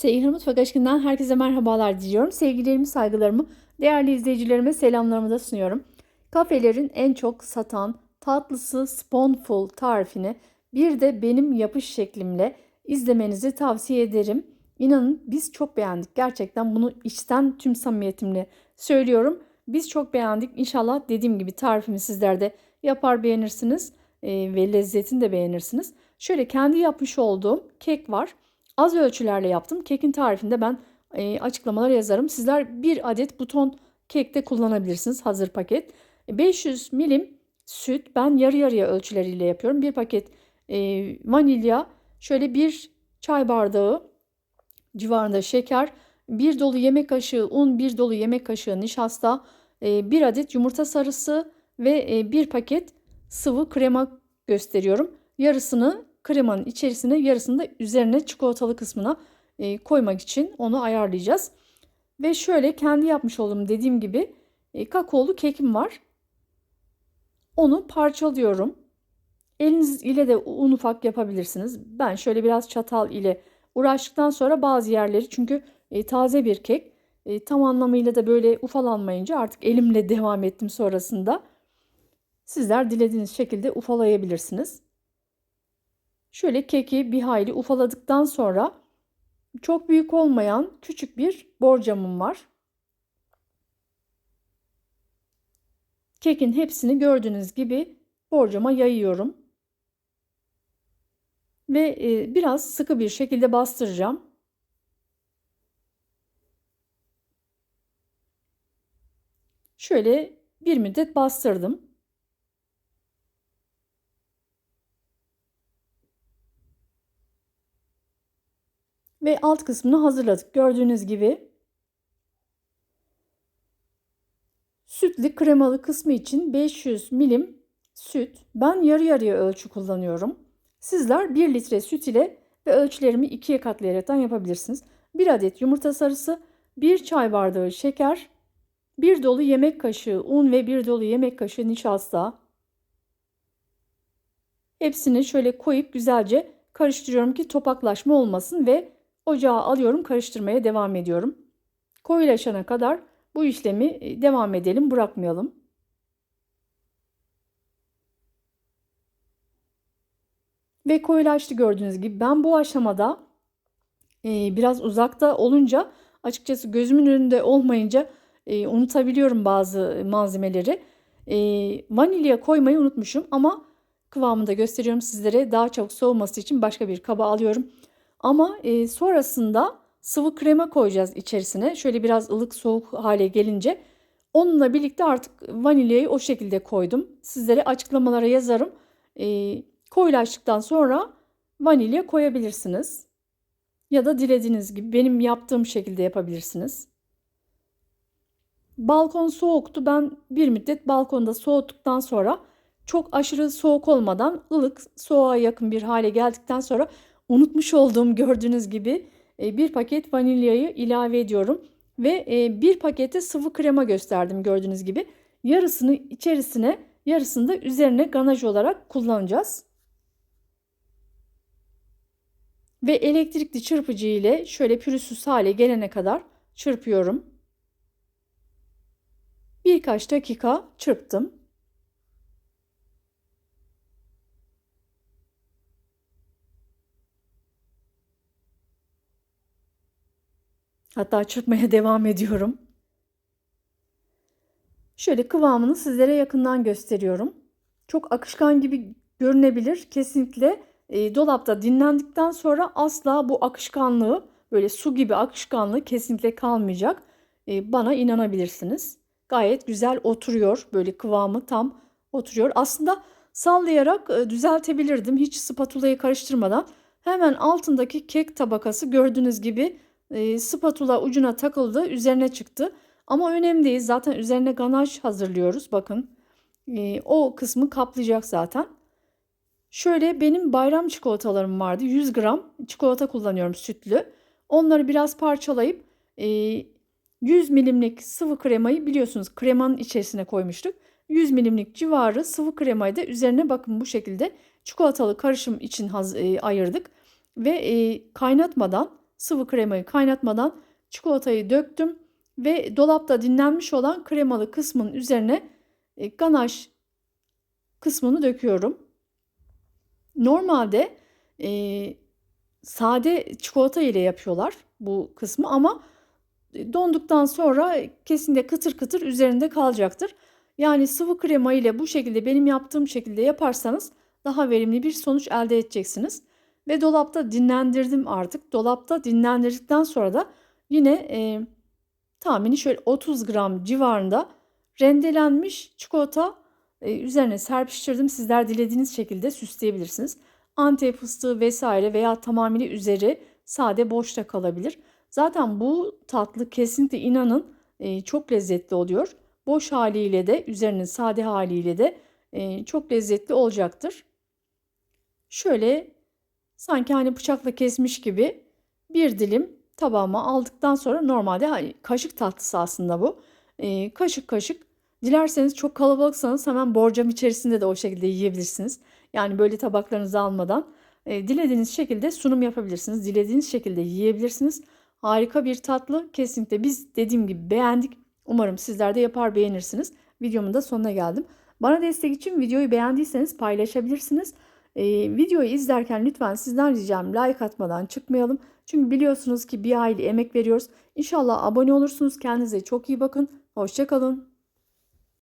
Seyhan Mutfak Aşkından herkese merhabalar diliyorum. Sevgilerimi, saygılarımı, değerli izleyicilerime selamlarımı da sunuyorum. Kafelerin en çok satan tatlısı Spoonful tarifini bir de benim yapış şeklimle izlemenizi tavsiye ederim. İnanın biz çok beğendik. Gerçekten bunu içten tüm samimiyetimle söylüyorum. Biz çok beğendik. İnşallah dediğim gibi tarifimi sizler de yapar beğenirsiniz ve lezzetini de beğenirsiniz. Şöyle kendi yapmış olduğum kek var. Az ölçülerle yaptım. Kekin tarifinde ben e, açıklamalara yazarım. Sizler bir adet buton kekte kullanabilirsiniz. Hazır paket. 500 milim süt. Ben yarı yarıya ölçüleriyle yapıyorum. Bir paket e, vanilya. Şöyle bir çay bardağı civarında şeker. Bir dolu yemek kaşığı un, bir dolu yemek kaşığı nişasta, e, bir adet yumurta sarısı ve e, bir paket sıvı krema gösteriyorum. Yarısını kremanın içerisine yarısını da üzerine çikolatalı kısmına e, koymak için onu ayarlayacağız. Ve şöyle kendi yapmış olduğum dediğim gibi e, kakaolu kekim var. Onu parçalıyorum. Eliniz ile de un ufak yapabilirsiniz. Ben şöyle biraz çatal ile uğraştıktan sonra bazı yerleri çünkü e, taze bir kek e, tam anlamıyla da böyle ufalanmayınca artık elimle devam ettim sonrasında. Sizler dilediğiniz şekilde ufalayabilirsiniz. Şöyle keki bir hayli ufaladıktan sonra çok büyük olmayan küçük bir borcamım var. Kekin hepsini gördüğünüz gibi borcama yayıyorum. Ve e, biraz sıkı bir şekilde bastıracağım. Şöyle bir müddet bastırdım. Ve alt kısmını hazırladık. Gördüğünüz gibi sütlü kremalı kısmı için 500 milim süt. Ben yarı yarıya ölçü kullanıyorum. Sizler 1 litre süt ile ve ölçülerimi ikiye katlayaraktan yapabilirsiniz. 1 adet yumurta sarısı, 1 çay bardağı şeker, 1 dolu yemek kaşığı un ve 1 dolu yemek kaşığı nişasta. Hepsini şöyle koyup güzelce karıştırıyorum ki topaklaşma olmasın ve Ocağa alıyorum, karıştırmaya devam ediyorum. Koyulaşana kadar bu işlemi e, devam edelim, bırakmayalım. Ve koyulaştı gördüğünüz gibi. Ben bu aşamada e, biraz uzakta olunca açıkçası gözümün önünde olmayınca e, unutabiliyorum bazı malzemeleri. E, vanilya koymayı unutmuşum ama kıvamını da gösteriyorum sizlere. Daha çabuk soğuması için başka bir kaba alıyorum. Ama e, sonrasında sıvı krema koyacağız içerisine. Şöyle biraz ılık soğuk hale gelince onunla birlikte artık vanilyayı o şekilde koydum. Sizlere açıklamalara yazarım. E, koyulaştıktan sonra vanilya koyabilirsiniz. Ya da dilediğiniz gibi benim yaptığım şekilde yapabilirsiniz. Balkon soğuktu. Ben bir müddet balkonda soğuttuktan sonra çok aşırı soğuk olmadan ılık soğuğa yakın bir hale geldikten sonra unutmuş olduğum gördüğünüz gibi e, bir paket vanilyayı ilave ediyorum. Ve e, bir pakette sıvı krema gösterdim gördüğünüz gibi. Yarısını içerisine yarısını da üzerine ganaj olarak kullanacağız. Ve elektrikli çırpıcı ile şöyle pürüzsüz hale gelene kadar çırpıyorum. Birkaç dakika çırptım. Hatta çırpmaya devam ediyorum. Şöyle kıvamını sizlere yakından gösteriyorum. Çok akışkan gibi görünebilir. Kesinlikle e, dolapta dinlendikten sonra asla bu akışkanlığı böyle su gibi akışkanlığı kesinlikle kalmayacak. E, bana inanabilirsiniz. Gayet güzel oturuyor. Böyle kıvamı tam oturuyor. Aslında sallayarak e, düzeltebilirdim. Hiç spatulayı karıştırmadan. Hemen altındaki kek tabakası gördüğünüz gibi e, spatula ucuna takıldı üzerine çıktı. Ama önemli değil zaten üzerine ganaj hazırlıyoruz bakın. E, o kısmı kaplayacak zaten. Şöyle benim bayram çikolatalarım vardı 100 gram çikolata kullanıyorum sütlü. Onları biraz parçalayıp e, 100 milimlik sıvı kremayı biliyorsunuz kremanın içerisine koymuştuk. 100 milimlik civarı sıvı kremayı da üzerine bakın bu şekilde çikolatalı karışım için haz, e, ayırdık. Ve e, kaynatmadan sıvı kremayı kaynatmadan çikolatayı döktüm ve dolapta dinlenmiş olan kremalı kısmın üzerine e, ganaj kısmını döküyorum. Normalde e, sade çikolata ile yapıyorlar bu kısmı ama donduktan sonra kesinlikle kıtır kıtır üzerinde kalacaktır. Yani sıvı krema ile bu şekilde benim yaptığım şekilde yaparsanız daha verimli bir sonuç elde edeceksiniz. Ve dolapta dinlendirdim artık. Dolapta dinlendirdikten sonra da yine e, tahmini şöyle 30 gram civarında rendelenmiş çikolata e, üzerine serpiştirdim. Sizler dilediğiniz şekilde süsleyebilirsiniz. Antep fıstığı vesaire veya tamamıyla üzeri sade boşta kalabilir. Zaten bu tatlı kesinlikle inanın e, çok lezzetli oluyor. Boş haliyle de üzerinin sade haliyle de e, çok lezzetli olacaktır. Şöyle sanki hani bıçakla kesmiş gibi bir dilim tabağıma aldıktan sonra normalde hani kaşık tatlısı aslında bu. E, kaşık kaşık dilerseniz çok kalabalıksanız hemen borcam içerisinde de o şekilde yiyebilirsiniz. Yani böyle tabaklarınızı almadan e, dilediğiniz şekilde sunum yapabilirsiniz. Dilediğiniz şekilde yiyebilirsiniz. Harika bir tatlı. Kesinlikle biz dediğim gibi beğendik. Umarım sizler de yapar beğenirsiniz. Videomun da sonuna geldim. Bana destek için videoyu beğendiyseniz paylaşabilirsiniz. Ee, videoyu izlerken lütfen sizden ricam like atmadan çıkmayalım. Çünkü biliyorsunuz ki bir aile emek veriyoruz. İnşallah abone olursunuz. Kendinize çok iyi bakın. Hoşçakalın.